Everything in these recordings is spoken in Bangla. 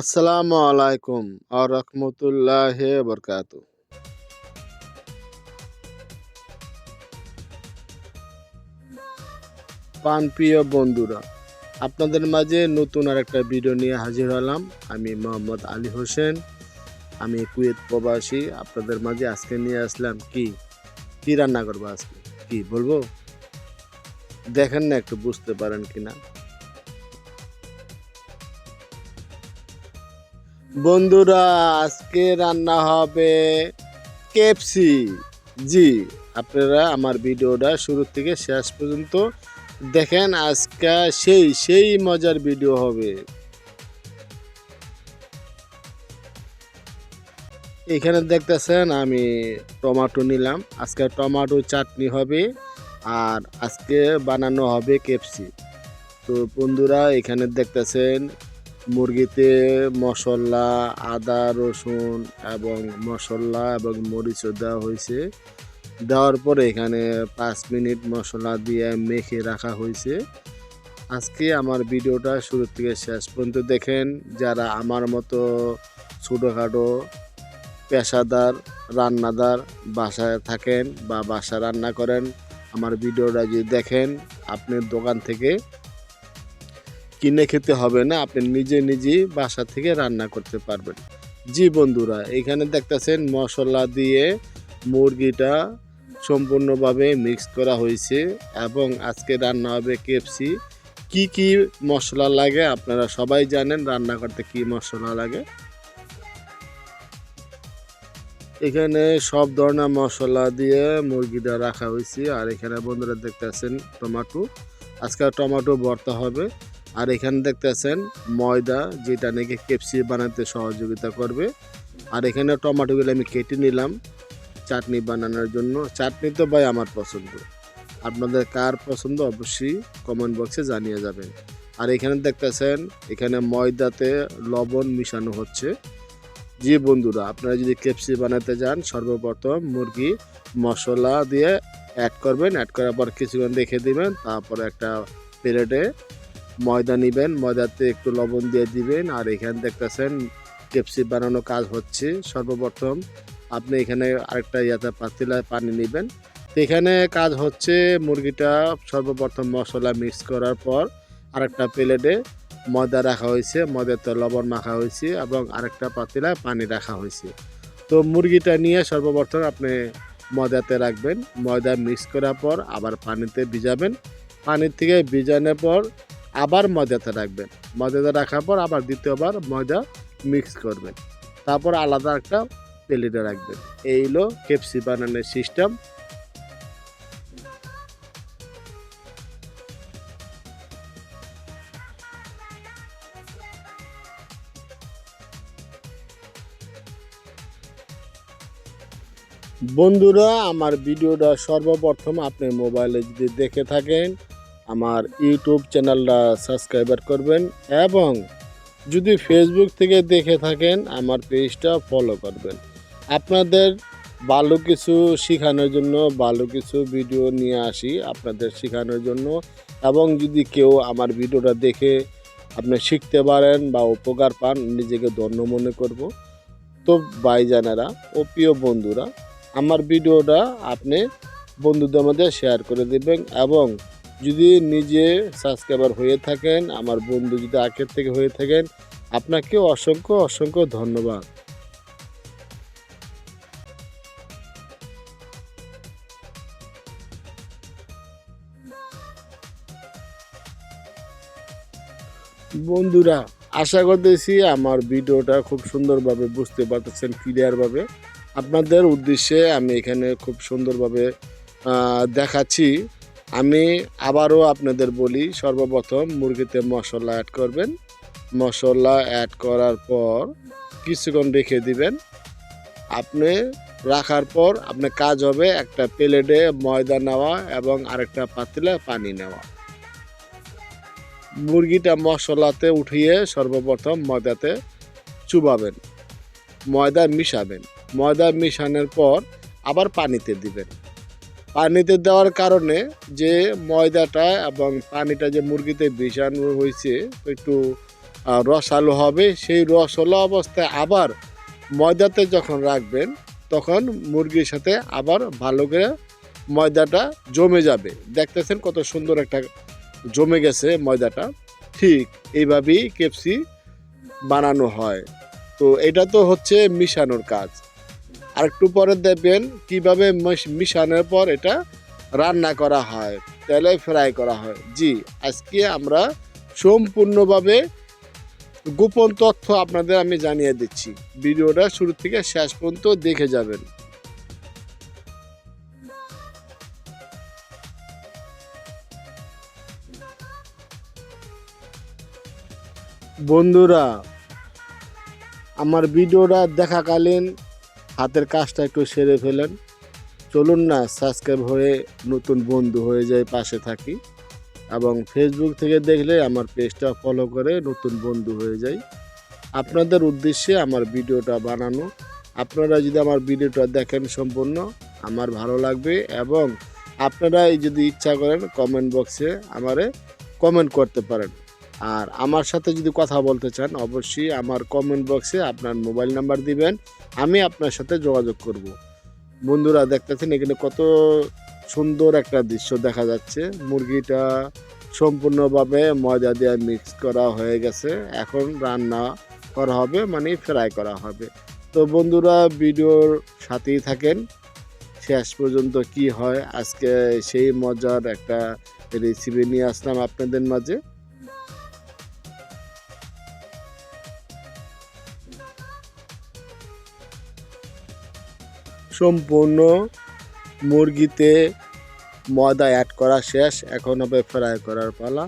আসসালামু আলাইকুম আর রহমতুল্লাহ বরকাত। প্রিয় বন্ধুরা, আপনাদের মাঝে নতুন আর একটা ভিডিও নিয়ে হাজির হলাম। আমি মোহাম্মদ আলী হোসেন, আমি কুয়েত প্রবাসী। আপনাদের মাঝে আজকে নিয়ে আসলাম কি? কি রান্না করব আজকে? কি বলব? দেখেন না একটু বুঝতে পারেন কিনা। বন্ধুরা, আজকে রান্না হবে কেপসি। জি, আপনারা আমার ভিডিওটা শুরু থেকে শেষ পর্যন্ত দেখেন, আজকে সেই সেই মজার ভিডিও হবে। এখানে দেখতেছেন, আমি টমেটো নিলাম। আজকে টমেটো চাটনি হবে, আর আজকে বানানো হবে কেপসি। তো বন্ধুরা, এখানে দেখতেছেন মুরগিতে মশলা, আদা, রসুন এবং মশলা এবং মরিচও দেওয়া হয়েছে। দেওয়ার পরে এখানে পাঁচ মিনিট মশলা দিয়ে মেখে রাখা হয়েছে। আজকে আমার ভিডিওটা শুরু থেকে শেষ পর্যন্ত দেখেন, যারা আমার মতো ছোটোখাটো পেশাদার রান্নাদার বাসায় থাকেন বা বাসা রান্না করেন, আমার ভিডিওটা যদি দেখেন আপনি দোকান থেকে কিনে খেতে হবে না, আপনি নিজে নিজেই বাসা থেকে রান্না করতে পারবেন। জি বন্ধুরা, এখানে দেখতেছেন মশলা দিয়ে মুরগিটা সম্পূর্ণভাবে মিক্স করা হয়েছে এবং আজকে রান্না হবে কেপসি কি কি মশলা লাগে আপনারা সবাই জানেন রান্না করতে কি মশলা লাগে। এখানে সব ধরনের মশলা দিয়ে মুরগিটা রাখা হয়েছে। আর এখানে বন্ধুরা দেখতেছেন টমাটো। আজকে টমেটো ভর্তা হবে। আর এখানে দেখতেছেন ময়দা, যেটা নাকি কেপসি বানাতে সহযোগিতা করবে। আর এখানে টমেটোগুলো আমি কেটে নিলাম চাটনি বানানোর জন্য। চাটনি তো ভাই আমার পছন্দ। আপনাদের কার পছন্দ অবশ্যই কমেন্ট বক্সে জানিয়ে যাবেন। আর এখানে দেখতেছেন, এখানে ময়দাতে লবণ মিশানো হচ্ছে। জি বন্ধুরা, আপনারা যদি কেপসি বানাতে যান, সর্বপ্রথম মুরগি মশলা দিয়ে অ্যাড করবেন। অ্যাড করার পর কিছুক্ষণ রেখে দিবেন, তারপর একটা প্লেটে ময়দা নিবেন, ময়দাতে একটু লবণ দিয়ে দিবেন, আর এখানে দেখতেছেন কেপসি বানানো কাজ হচ্ছে। সর্বপ্রথম আপনি এখানে আরেকটা ইয়াতে পাতিলায় পানি নেবেন। তো এখানে কাজ হচ্ছে মুরগিটা সর্বপ্রথম মশলা মিক্স করার পর আরেকটা প্লেটে ময়দা রাখা হয়েছে, ময়দাতে লবণ মাখা হয়েছে এবং আরেকটা পাতিলায় পানি রাখা হয়েছে। তো মুরগিটা নিয়ে সর্বপ্রথম আপনি ময়দাতে রাখবেন। ময়দা মিক্স করার পর আবার পানিতে ভিজাবেন। পানির থেকে ভিজানোর পর আবার ময়দাতে রাখবেন। ময়দাতে রাখার পর আবার দ্বিতীয়বার ময়দা মিক্স করবেন। তারপর আলাদা একটা প্লেটে রাখবেন। এই হলো কেপসি বানানোর সিস্টেম বন্ধুরা, আমার ভিডিওটা সর্বপ্রথম আপনি মোবাইলে যদি দেখে থাকেন আমার ইউটিউব চ্যানেলটা সাবস্ক্রাইবার করবেন এবং যদি ফেসবুক থেকে দেখে থাকেন, আমার পেজটা ফলো করবেন। আপনাদের ভালো কিছু শেখানোর জন্য, ভালো কিছু ভিডিও নিয়ে আসি আপনাদের শেখানোর জন্য এবং যদি কেউ আমার ভিডিওটা দেখে আপনি শিখতে পারেন বা উপকার পান, নিজেকে ধন্য মনে করব। তো ভাইজানেরা ও প্রিয় বন্ধুরা, আমার ভিডিওটা আপনি বন্ধুদের মধ্যে শেয়ার করে দেবেন এবং যদি নিজে সাবস্ক্রাইবার হয়ে থাকেন, আমার বন্ধু যদি আগের থেকে হয়ে থাকেন, আপনাকে অসংখ্য অসংখ্য ধন্যবাদ। বন্ধুরা, আশা করতেছি আমার ভিডিওটা খুব সুন্দরভাবে বুঝতে পারতেছেন ক্লিয়ারভাবে। আপনাদের উদ্দেশ্যে আমি এখানে খুব সুন্দরভাবে দেখাচ্ছি। আমি আবারও আপনাদের বলি, সর্বপ্রথম মুরগিতে মশলা অ্যাড করবেন। মশলা অ্যাড করার পর কিছুক্ষণ রেখে দিবেন। আপনি রাখার পর আপনার কাজ হবে একটা প্লেটে ময়দা নেওয়া এবং আরেকটা পাতিলে পানি নেওয়া। মুরগিটা মশলাতে উঠিয়ে সর্বপ্রথম ময়দাতে চুবাবেন। ময়দা মিশাবেন। ময়দা মিশানোর পর আবার পানিতে দিবেন। পানিতে দেওয়ার কারণে যে ময়দাটা এবং পানিটা যে মুরগিতে মিশানো হয়েছে একটু রসালো হবে। সেই রসালো অবস্থায় আবার ময়দাতে যখন রাখবেন, তখন মুরগির সাথে আবার ভালো করে ময়দাটা জমে যাবে। দেখতেছেন কত সুন্দর একটা জমে গেছে ময়দাটা। ঠিক এইভাবেই কেপসি বানানো হয়। তো এটা তো হচ্ছে মিশানোর কাজ। আর একটু পরে দেখবেন কীভাবে মিশ- মিশানোর পর এটা রান্না করা হয়, তেলে ফ্রাই করা হয়। জি, আজকে আমরা সম্পূর্ণভাবে গোপন তথ্য আপনাদের আমি জানিয়ে দিচ্ছি। ভিডিওটা শুরু থেকে শেষ পর্যন্ত দেখে যাবেন। বন্ধুরা, আমার ভিডিওটা দেখাকালীন হাতের কাজটা একটু সেরে ফেলেন। চলুন না সাবস্ক্রাইব হয়ে নতুন বন্ধু হয়ে যায় পাশে থাকি। এবং ফেসবুক থেকে দেখলে আমার পেজটা ফলো করে নতুন বন্ধু হয়ে যাই। আপনাদের উদ্দেশ্যে আমার ভিডিওটা বানানো। আপনারা যদি আমার ভিডিওটা দেখেন সম্পূর্ণ, আমার ভালো লাগবে এবং আপনারা এই যদি ইচ্ছা করেন কমেন্ট বক্সে আমারে কমেন্ট করতে পারেন। আর আমার সাথে যদি কথা বলতে চান, অবশ্যই আমার কমেন্ট বক্সে আপনার মোবাইল নাম্বার দিবেন, আমি আপনার সাথে যোগাযোগ করব। বন্ধুরা, দেখতেছেন এখানে কত সুন্দর একটা দৃশ্য দেখা যাচ্ছে। মুরগিটা সম্পূর্ণভাবে ময়দা দিয়ে মিক্স করা হয়ে গেছে। এখন রান্না করা হবে মানে ফ্রাই করা হবে। তো বন্ধুরা, ভিডিওর সাথেই থাকেন। শেষ পর্যন্ত কি হয়, আজকে সেই মজার একটা রেসিপি নিয়ে আসলাম আপনাদের মাঝে। সম্পূর্ণ মুরগিতে ময়দা অ্যাড করা শেষ, এখন হবে ফ্রাই করার পালা।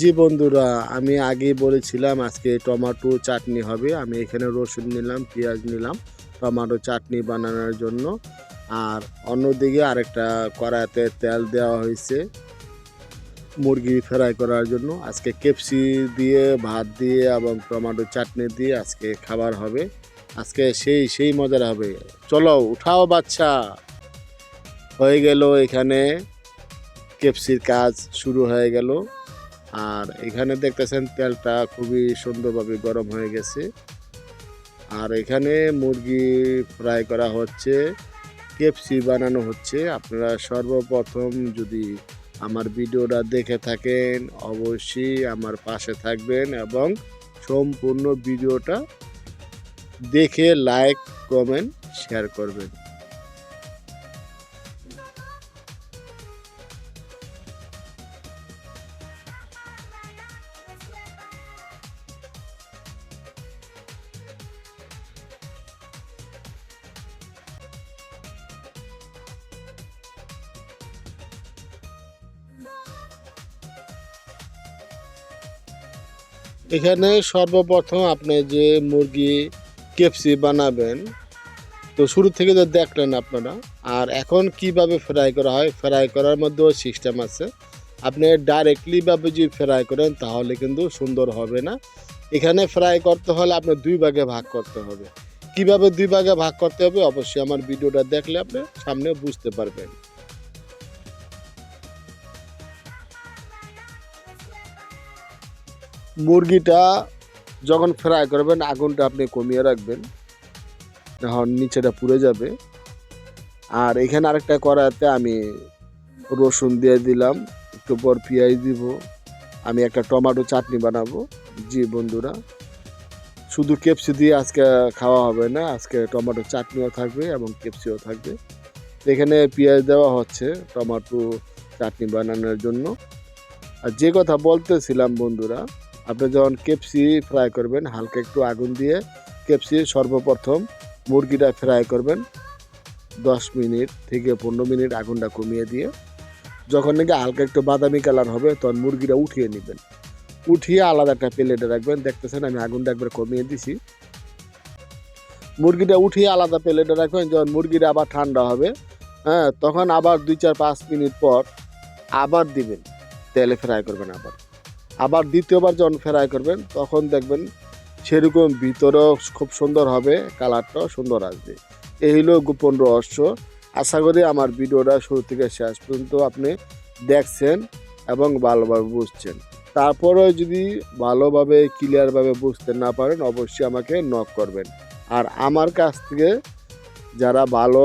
জি বন্ধুরা, আমি আগেই বলেছিলাম আজকে টমেটো চাটনি হবে। আমি এখানে রসুন নিলাম, পেঁয়াজ নিলাম, টমেটো চাটনি বানানোর জন্য। আর অন্যদিকে আরেকটা কড়াইতে তেল দেওয়া হয়েছে মুরগি ফ্রাই করার জন্য। আজকে কেপসি দিয়ে, ভাত দিয়ে এবং টমেটো চাটনি দিয়ে আজকে খাবার হবে। আজকে সেই সেই মজার হবে। চলো, উঠাও বাচ্চা। হয়ে গেল এখানে কেপসির কাজ শুরু হয়ে গেল। আর এখানে দেখতেছেন তেলটা খুবই সুন্দরভাবে গরম হয়ে গেছে। আর এখানে মুরগি ফ্রাই করা হচ্ছে, কেপসি বানানো হচ্ছে। আপনারা সর্বপ্রথম যদি আমার ভিডিওটা দেখে থাকেন, অবশ্যই আমার পাশে থাকবেন এবং সম্পূর্ণ ভিডিওটা দেখে লাইক কমেন্ট শেয়ার করবেন। এখানে সর্বপ্রথম আপনি যে মুরগি কেপসি বানাবেন। তো শুরু থেকে তো দেখলেন আপনারা। আর এখন কীভাবে ফ্রাই করা হয়? ফ্রাই করার মধ্যেও সিস্টেম আছে। আপনি ডাইরেক্টলি ভাবে যদি ফ্রাই করেন, তাহলে কিন্তু সুন্দর হবে না। এখানে ফ্রাই করতে হলে আপনি দুই ভাগে ভাগ করতে হবে। কীভাবে দুই ভাগে ভাগ করতে হবে? অবশ্যই আমার ভিডিওটা দেখলে আপনি সামনে বুঝতে পারবেন। মুরগিটা যখন ফ্রাই করবেন, আগুনটা আপনি কমিয়ে রাখবেন। তখন নিচেটা পুড়ে যাবে। আর এখানে আরেকটা কড়াইতে আমি রসুন দিয়ে দিলাম, একটু পর পেঁয়াজ দিব। আমি একটা টমেটো চাটনি বানাবো। জি বন্ধুরা, শুধু কেপসি দিয়ে আজকে খাওয়া হবে না, আজকে টমেটো চাটনিও থাকবে এবং কেপসিও থাকবে। এখানে পেঁয়াজ দেওয়া হচ্ছে টমেটো চাটনি বানানোর জন্য। আর যে কথা বলতেছিলাম বন্ধুরা আপনি যখন কেপসি ফ্রাই করবেন, হালকা একটু আগুন দিয়ে কেপসি সর্বপ্রথম মুরগিটা ফ্রাই করবেন। দশ মিনিট থেকে পনেরো মিনিট আগুনটা কমিয়ে দিয়ে, যখন নাকি হালকা একটু বাদামি কালার হবে, তখন মুরগিটা উঠিয়ে নেবেন। উঠিয়ে আলাদা একটা প্লেটে রাখবেন। দেখতেছেন, আমি আগুনটা একবার কমিয়ে দিছি। মুরগিটা উঠিয়ে আলাদা প্লেটে রাখবেন। যখন মুরগিটা আবার ঠান্ডা হবে হ্যাঁ তখন আবার দুই চার পাঁচ মিনিট পর আবার দিবেন। তেলে ফ্রাই করবেন আবার। আবার দ্বিতীয়বার যখন ফ্রাই করবেন, তখন দেখবেন সেরকম ভিতরেও খুব সুন্দর হবে কালারটাও সুন্দর আসবে। এই হলো গোপন রহস্য। আশা করি আমার ভিডিওটা শুরু থেকে শেষ পর্যন্ত আপনি দেখছেন এবং ভালোভাবে বুঝছেন। তারপরেও যদি ভালোভাবে ক্লিয়ারভাবে বুঝতে না পারেন, অবশ্যই আমাকে নক করবেন। আর আমার কাছ থেকে যারা ভালো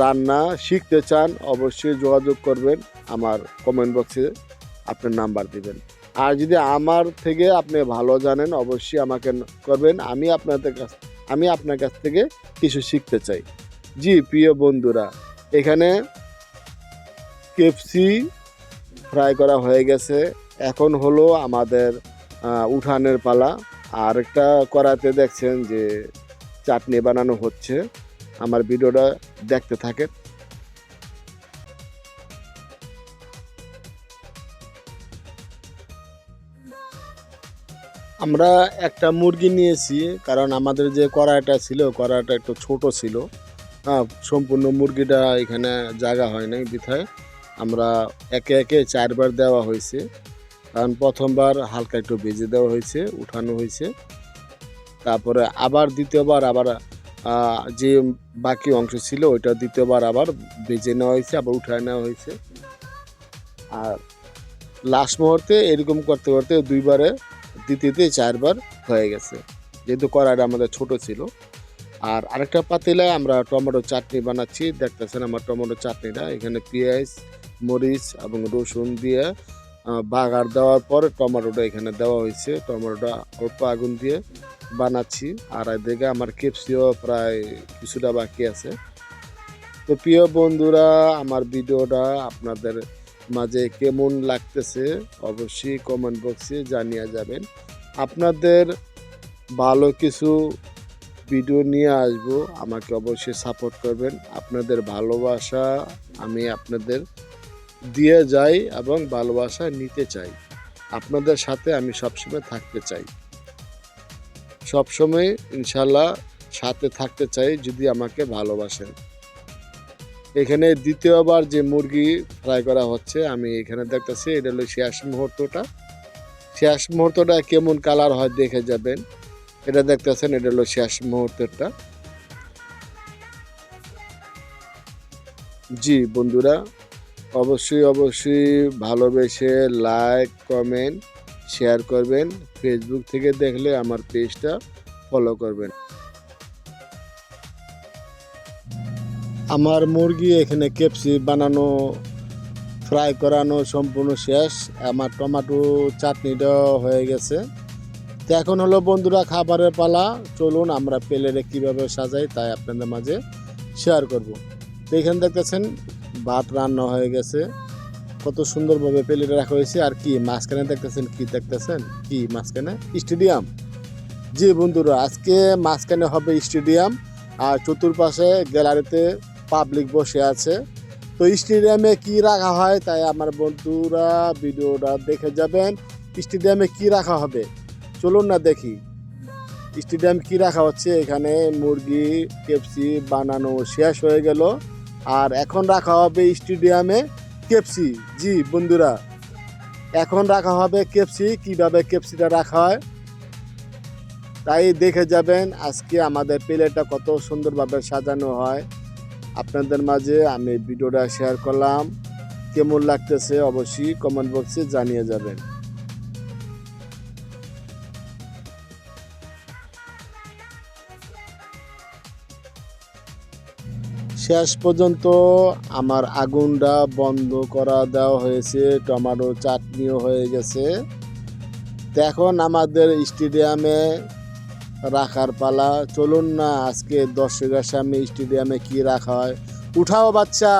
রান্না শিখতে চান, অবশ্যই যোগাযোগ করবেন। আমার কমেন্ট বক্সে আপনার নাম্বার দিবেন। আর যদি আমার থেকে আপনি ভালো জানেন, অবশ্যই আমাকে করবেন। আমি আপনাদের কাছ, আমি আপনার কাছ থেকে কিছু শিখতে চাই। জি, প্রিয় বন্ধুরা, এখানে কেপসি ফ্রাই করা হয়ে গেছে। এখন হলো আমাদের উঠানের পালা। আর একটা করাতে দেখছেন যে চাটনি বানানো হচ্ছে। আমার ভিডিওটা দেখতে থাকেন। আমরা একটা মুরগি নিয়েছি, কারণ আমাদের যে কড়াইটা ছিল, কড়াইটা একটু ছোট ছিল। হ্যাঁ সম্পূর্ণ মুরগিটা এখানে জায়গা হয় নাই বিথায়। আমরা একে একে চারবার দেওয়া হয়েছে। কারণ প্রথমবার হালকা একটু ভেজে দেওয়া হয়েছে, উঠানো হয়েছে। তারপরে আবার দ্বিতীয়বার আবার যে বাকি অংশ ছিল, ওইটা দ্বিতীয়বার আবার ভেজে নেওয়া হয়েছে, আবার উঠায় নেওয়া হয়েছে। আর লাস্ট মুহূর্তে এরকম করতে করতে দুইবারে দ্বিতীয়তে চারবার হয়ে গেছে। যেহেতু কড়াইটা আমাদের ছোট ছিল। আর আরেকটা পাতিলায় আমরা টমেটো চাটনি বানাচ্ছি। দেখতেছেন আমার টমেটো চাটনিটা। এখানে পেঁয়াজ, মরিচ এবং রসুন দিয়ে বাগার দেওয়ার পর টমেটোটা এখানে দেওয়া হয়েছে। টমেটোটা অল্প আগুন দিয়ে বানাচ্ছি। আর এদিকে আমার কেপসিও প্রায় কিছুটা বাকি আছে। তো প্রিয় বন্ধুরা, আমার ভিডিওটা আপনাদের মাঝে কেমন লাগতেছে, অবশ্যই কমেন্ট বক্সে জানিয়ে যাবেন। আপনাদের ভালো কিছু ভিডিও নিয়ে আসব, আমাকে অবশ্যই সাপোর্ট করবেন। আপনাদের ভালোবাসা আমি আপনাদের দিয়ে যাই এবং ভালোবাসা নিতে চাই। আপনাদের সাথে আমি সবসময় থাকতে চাই। সবসময় ইনশাল্লাহ সাথে থাকতে চাই যদি আমাকে ভালোবাসেন। এখানে দ্বিতীয়বার যে মুরগি ফ্রাই করা হচ্ছে, আমি এখানে দেখতেছি, এটা হলো শেষ মুহূর্তটা। শেষ মুহূর্তটা কেমন কালার হয় দেখে যাবেন। এটা দেখতেছেন, এটা হলো শেষ মুহূর্তেরটা। জি, বন্ধুরা, অবশ্যই অবশ্যই ভালোবেসে লাইক কমেন্ট শেয়ার করবেন। ফেসবুক থেকে দেখলে আমার পেজটা ফলো করবেন। আমার মুরগি এখানে কেপসি বানানো, ফ্রাই করানো সম্পূর্ণ শেষ। আমার টমেটো চাটনিটাও হয়ে গেছে। তো এখন হলো বন্ধুরা খাবারের পালা। চলুন আমরা প্লেটে কীভাবে সাজাই তাই আপনাদের মাঝে শেয়ার করব। তো এখানে দেখতেছেন ভাত রান্না হয়ে গেছে। কত সুন্দরভাবে প্লেটে রাখা হয়েছে। আর কি, মাঝখানে দেখতেছেন কি দেখতেছেন? কি, মাঝখানে? স্টেডিয়াম। জি বন্ধুরা, আজকে মাঝখানে হবে স্টেডিয়াম। আর চতুর্পাশে গ্যালারিতে পাবলিক বসে আছে। তো স্টেডিয়ামে কি রাখা হয় তাই আমার বন্ধুরা ভিডিওটা দেখে যাবেন। স্টেডিয়ামে কি রাখা হবে? চলুন না দেখি। স্টেডিয়াম কি রাখা হচ্ছে? এখানে মুরগি কেপসি বানানো শেষ হয়ে গেল। আর এখন রাখা হবে স্টেডিয়ামে কেপসি জি, বন্ধুরা। এখন রাখা হবে কেপসি কীভাবে কেপসিটা রাখা হয়? তাই দেখে যাবেন। আজকে আমাদের প্লেটটা কত সুন্দরভাবে সাজানো হয়। আপনাদের মাঝে আমি ভিডিওটা শেয়ার করলাম। কেমন লাগতেছে অবশ্যই কমেন্ট বক্সে জানিয়ে যাবেন। শেষ পর্যন্ত আমার আগুনটা বন্ধ করা দেওয়া হয়েছে, টমেটো চাটনিও হয়ে গেছে। এখন আমাদের স্টেডিয়ামে রাখার পালা। চলুন না, আজকে দর্শকের সামনে স্টেডিয়ামে কি রাখা হয়? উঠাও বাচ্চা।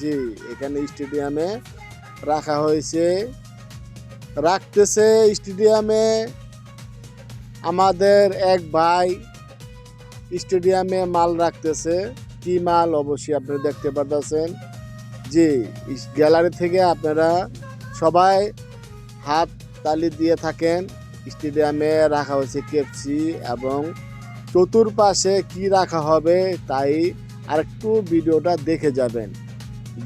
জি, এখানে স্টেডিয়ামে রাখা হয়েছে। রাখতেছে স্টেডিয়ামে আমাদের এক ভাই স্টেডিয়ামে মাল রাখতেছে। কি মাল? অবশ্যই আপনারা দেখতে পারতেছেন। জি, গ্যালারি থেকে আপনারা সবাই হাত তালি দিয়ে থাকেন। স্টেডিয়ামে রাখা হয়েছে কেপসি এবং চতুর্পাশে কি রাখা হবে তাই আরেকটু ভিডিওটা দেখে যাবেন।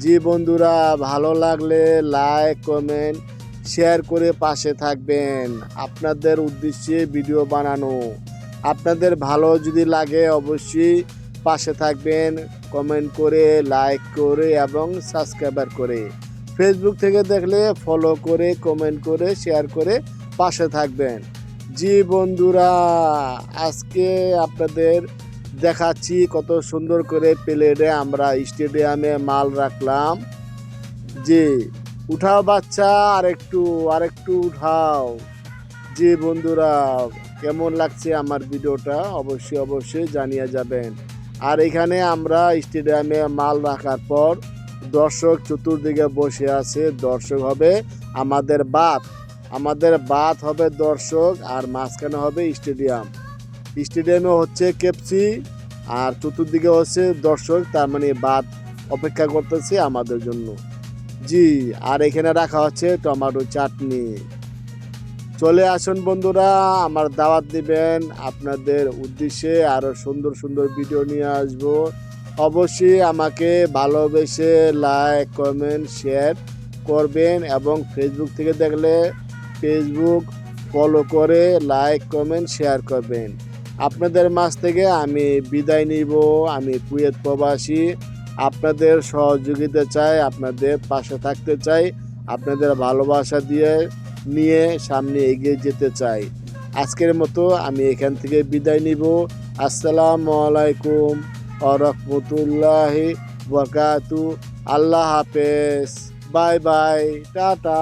জি বন্ধুরা, ভালো লাগলে লাইক কমেন্ট শেয়ার করে পাশে থাকবেন। আপনাদের উদ্দেশ্যে ভিডিও বানানো। আপনাদের ভালো যদি লাগে অবশ্যই পাশে থাকবেন কমেন্ট করে লাইক করে এবং সাবস্ক্রাইবার করে। ফেসবুক থেকে দেখলে ফলো করে কমেন্ট করে শেয়ার করে পাশে থাকবেন। জি বন্ধুরা, আজকে আপনাদের দেখাচ্ছি কত সুন্দর করে প্লেটে আমরা স্টেডিয়ামে মাল রাখলাম। জি, উঠাও বাচ্চা, আরেকটু আরেকটু উঠাও। জি বন্ধুরা, কেমন লাগছে আমার ভিডিওটা? অবশ্যই অবশ্যই জানিয়ে যাবেন। আর এখানে আমরা স্টেডিয়ামে মাল রাখার পর দর্শক চতুর্দিকে বসে আছে। দর্শক হবে আমাদের বাত আমাদের বাত হবে দর্শক আর মাঝখানে হবে স্টেডিয়াম। স্টেডিয়ামে হচ্ছে কেপসি আর চতুর্দিকে হচ্ছে দর্শক, তার মানে বাত অপেক্ষা করতেছে আমাদের জন্য। জি, আর এখানে রাখা হচ্ছে টমেটো চাটনি। চলে আসুন বন্ধুরা, আমার দাওয়াত দিবেন। আপনাদের উদ্দেশ্যে আরও সুন্দর সুন্দর ভিডিও নিয়ে আসব। অবশ্যই আমাকে ভালোবেসে লাইক কমেন্ট শেয়ার করবেন এবং ফেসবুক থেকে দেখলে ফেসবুক ফলো করে লাইক কমেন্ট শেয়ার করবেন। আপনাদের মাঝ থেকে আমি বিদায় নিব। আমি কুয়েত প্রবাসী। আপনাদের সহযোগিতা চাই, আপনাদের পাশে থাকতে চাই, আপনাদের ভালোবাসা দিয়ে নিয়ে সামনে এগিয়ে যেতে চাই। আজকের মতো আমি এখান থেকে বিদায় নিব। আসসালামু আলাইকুম। রহমতুল্লাহ বরকাতু আল্লাহ হাফেজ। Bye bye. টাটা।